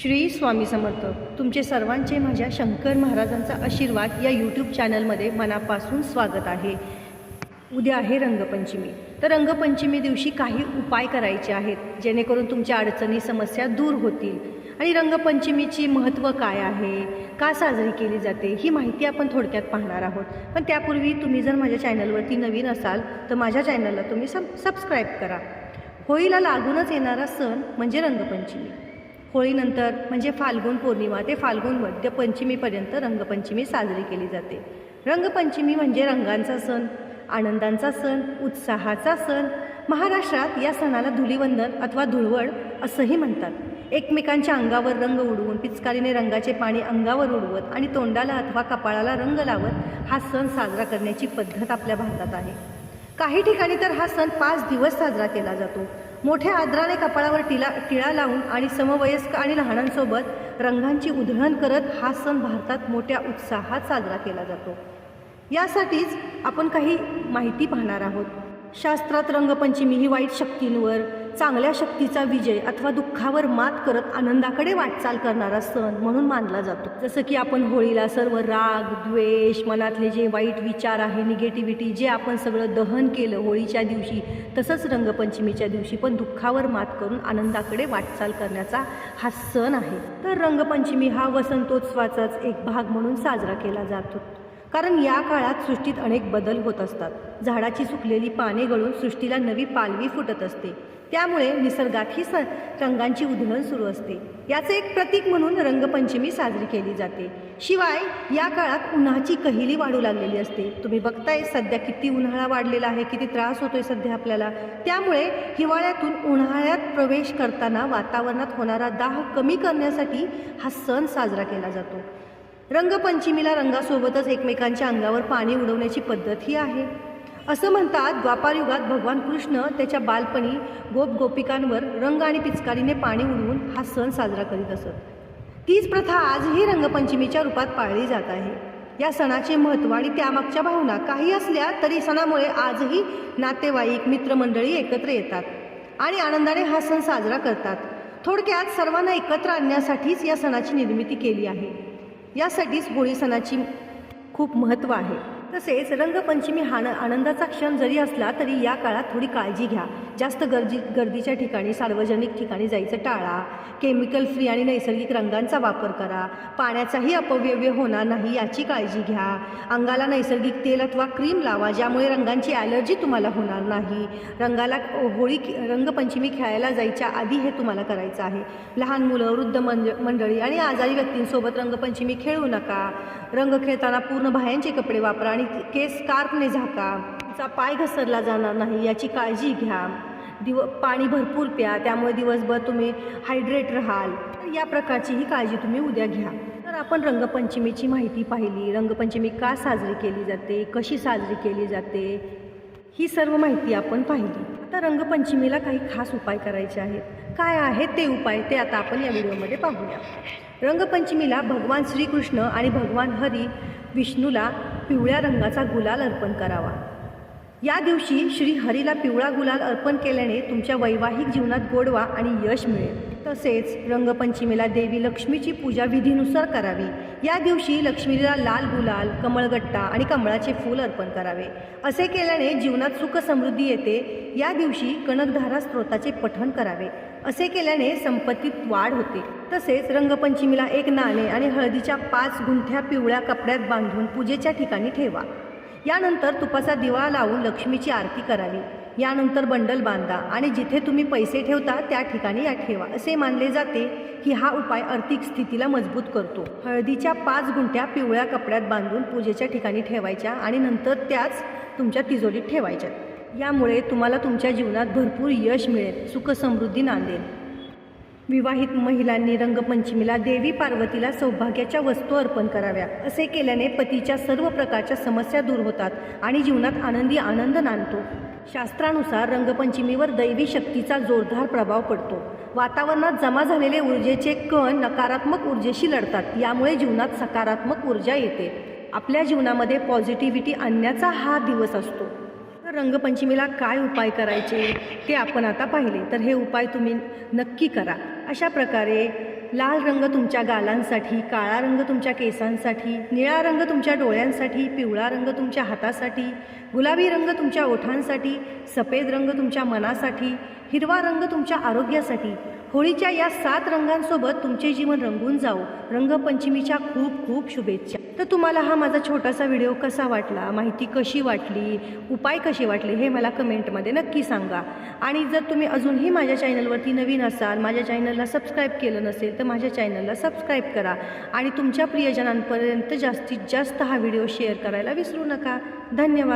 श्री स्वामी समर्थ तुमचे सर्वांचे माझ्या शंकर महाराजांचा आशीर्वाद या यूट्यूब चॅनलमध्ये मनापासून स्वागत आहे. उद्या आहे रंगपंचमी. तर रंगपंचमी दिवशी काही उपाय करायचे आहेत जेणेकरून तुमच्या अडचणी समस्या दूर होतील. आणि रंगपंचमीची महत्त्व काय आहे? का साजरी केली जाते? ही माहिती आपण थोडक्यात पाहणार आहोत. पण त्यापूर्वी तुम्ही जर माझ्या चॅनलवरती नवीन असाल तर माझ्या चॅनलला तुम्ही सब सबस्क्राईब करा. होळीला लागूनच येणारा सण म्हणजे रंगपंचमी. होळीनंतर म्हणजे फाल्गुन पौर्णिमा ते फाल्गुन मध्य पंचमीपर्यंत रंगपंचमी साजरी केली जाते. रंगपंचमी म्हणजे रंगांचा सण आनंदांचा सण उत्साहाचा सण. महाराष्ट्रात या सणाला धुलीवंदन अथवा धुळवड असंही म्हणतात. एकमेकांच्या अंगावर रंग उडवून पिचकारीने रंगाचे पाणी अंगावर उडवत आणि तोंडाला अथवा कपाळाला रंग लावत हा सण साजरा करण्याची पद्धत आपल्या भारतात आहे. काही ठिकाणी तर हा सण पाच दिवस साजरा केला जातो. मोठ्या आदराने कपाळावर टिला टिळा लावून आणि समवयस्क आणि लहानांसोबत रंगांची उधळण करत हा सण भारतात मोठ्या उत्साहात साजरा केला जातो. यासाठीच आपण काही माहिती पाहणार आहोत. शास्त्रात रंगपंचमी ही वाईट शक्तींवर चांगल्या शक्तीचा विजय अथवा दुःखावर मात करत आनंदाकडे वाटचाल करणारा सण म्हणून मानला जातो. जसं की आपण होळीला सर्व राग द्वेष मनातले जे वाईट विचार आहे निगेटिव्हिटी जे आपण सगळं दहन केलं होळीच्या दिवशी तसंच रंगपंचमीच्या दिवशी पण दुःखावर मात करून आनंदाकडे वाटचाल करण्याचा हा सण आहे. तर रंगपंचमी हा वसंतोत्सवाचाच एक भाग म्हणून साजरा केला जातो. कारण या काळात सृष्टीत अनेक बदल होत असतात. झाडाची सुकलेली पाने गळून सृष्टीला नवी पालवी फुटत असते. त्यामुळे निसर्गातही स रंगांची उधळण सुरू असते. याचे एक प्रतीक म्हणून रंगपंचमी साजरी केली जाते. शिवाय या काळात उन्हाची कहिली वाढू लागलेली असते. तुम्ही बघताय सध्या किती उन्हाळा वाढलेला आहे किती त्रास होतोय सध्या आपल्याला. त्यामुळे हिवाळ्यातून उन्हाळ्यात प्रवेश करताना वातावरणात होणारा दाह कमी करण्यासाठी हा सण साजरा केला जातो. रंगपंचमीला रंगासोबतच एकमेकांच्या अंगावर पाणी उडवण्याची पद्धतही आहे. असं म्हणतात द्वापारयुगात भगवान कृष्ण त्याच्या बालपणी गोप गोपिकांवर रंग आणि पिचकारीने पाणी उडवून हा सण साजरा करीत असत. तीच प्रथा आजही रंगपंचमीच्या रूपात पाळली जात आहे. या सणाचे महत्त्व आणि त्यामागच्या भावना काही असल्या तरी सणामुळे आजही नातेवाईक मित्रमंडळी एकत्र येतात आणि आनंदाने हा सण साजरा करतात. थोडक्यात सर्वांना एकत्र आणण्यासाठीच या सणाची निर्मिती केली आहे. यासाठीच होळी सणाची खूप महत्त्व आहे. तसेच रंगपंचमी हा आनंदाचा क्षण जरी असला तरी या काळात थोडी काळजी घ्या. जास्त गर्दी गर्दीच्या ठिकाणी सार्वजनिक ठिकाणी जायचं टाळा. केमिकल फ्री आणि नैसर्गिक रंगांचा वापर करा. पाण्याचाही अपव्यय होणार नाही याची काळजी घ्या. अंगाला नैसर्गिक तेल अथवा क्रीम लावा ज्यामुळे रंगांची ॲलर्जी तुम्हाला होणार नाही. रंगाला होळी रंगपंचमी खेळायला जायच्या आधी हे तुम्हाला करायचं आहे. लहान मुलं वृद्ध मंज मंडळी आणि आजारी व्यक्तींसोबत रंगपंचमी खेळू नका. रंग खेळताना पूर्ण बाह्यांचे कपडे वापरा आणि केस स्कार्फने झाका. तुमचा पाय घसरला जाणार नाही याची काळजी घ्या. दिव पाणी भरपूर प्या त्यामुळे दिवसभर तुम्ही हायड्रेट राहाल. तर या प्रकारची ही काळजी तुम्ही उद्या घ्या. तर आपण रंगपंचमीची माहिती पाहिली. रंगपंचमी का साजरी केली जाते? कशी साजरी केली जाते? ही सर्व माहिती आपण पाहिली. आता रंगपंचमीला काही खास उपाय करायचे आहेत. काय आहेत ते उपाय ते आता आपण या व्हिडिओमध्ये पाहूया. रंगपंचमीला भगवान श्रीकृष्ण आणि भगवान हरी विष्णूला पिवळ्या रंगाचा गुलाल अर्पण करावा. या दिवशी श्री हरीला पिवळा गुलाल अर्पण केल्याने तुमच्या वैवाहिक जीवनात गोडवा आणि यश मिळेल. तसेच रंगपंचमीला देवी लक्ष्मीची पूजा विधीनुसार करावी. या दिवशी लक्ष्मीला लाल गुलाल कमळगट्टा आणि कमळाचे फूल अर्पण करावे. असे केल्याने जीवनात सुख समृद्धी येते. या दिवशी कणकधारा स्त्रोताचे पठण करावे. असे केल्याने संपत्तीत वाढ होते. तसेच रंगपंचमीला एक नाणे आणि हळदीच्या पाच गुंठ्या पिवळ्या कपड्यात बांधून पूजेच्या ठिकाणी ठेवा. यानंतर तुपाचा दिवा लावून लक्ष्मीची आरती करावी. यानंतर बंडल बांधा आणि जिथे तुम्ही पैसे ठेवता त्या ठिकाणी या ठेवा असे मानले जाते की हा उपाय आर्थिक स्थितीला मजबूत करतो. हळदीच्या पाच गुंट्या पिवळ्या कपड्यात बांधून पूजेच्या ठिकाणी ठेवायच्या आणि नंतर त्याच तुमच्या तिजोरीत ठेवायच्या. यामुळे तुम्हाला तुमच्या जीवनात भरपूर यश मिळेल सुखसमृद्धी नांदेल. विवाहित महिलांनी रंगपंचमीला देवी पार्वतीला सौभाग्याच्या वस्तू अर्पण कराव्या. असे केल्याने पतीच्या सर्व प्रकारच्या समस्या दूर होतात आणि जीवनात आनंदी आनंद नांदतो. शास्त्रानुसार रंगपंचमीवर दैवी शक्तीचा जोरदार प्रभाव पडतो. वातावरणात जमा झालेले ऊर्जेचे कण नकारात्मक ऊर्जेशी लढतात. यामुळे जीवनात सकारात्मक ऊर्जा येते. आपल्या जीवनामध्ये पॉझिटिव्हिटी आणण्याचा हा दिवस असतो. रंगपंचमीला काय उपाय करायचे ते आपण आता पाहिले. तर हे उपाय तुम्ही नक्की करा. अशा प्रकारे लाल रंग तुमच्या गालांसाठी काळा रंग तुमच्या केसांसाठी निळा रंग तुमच्या डोळ्यांसाठी पिवळा रंग तुमच्या हातासाठी गुलाबी रंग तुमच्या ओठांसाठी सफेद रंग तुमच्या मनासाठी हिरवा रंग तुमच्या आरोग्यासाठी होळीच्या या सात रंगांसोबत तुमचे जीवन रंगून जाओ. रंगपंचमीच्या खूप खूप शुभेच्छा. तर तुम्हाला हा माझा छोटासा व्हिडिओ कसा वाटला? माहिती कशी वाटली? उपाय कसे वाटले? हे मला कमेंटमध्ये नक्की सांगा. आणि जर तुम्ही अजूनही माझ्या चॅनलवरती नवीन असाल माझ्या चॅनलला सबस्क्राईब केलं नसेल तर माझ्या चॅनलला सबस्क्राईब करा. आणि तुमच्या प्रियजनांपर्यंत जास्तीत जास्त हा व्हिडिओ शेअर करायला विसरू नका. धन्यवाद.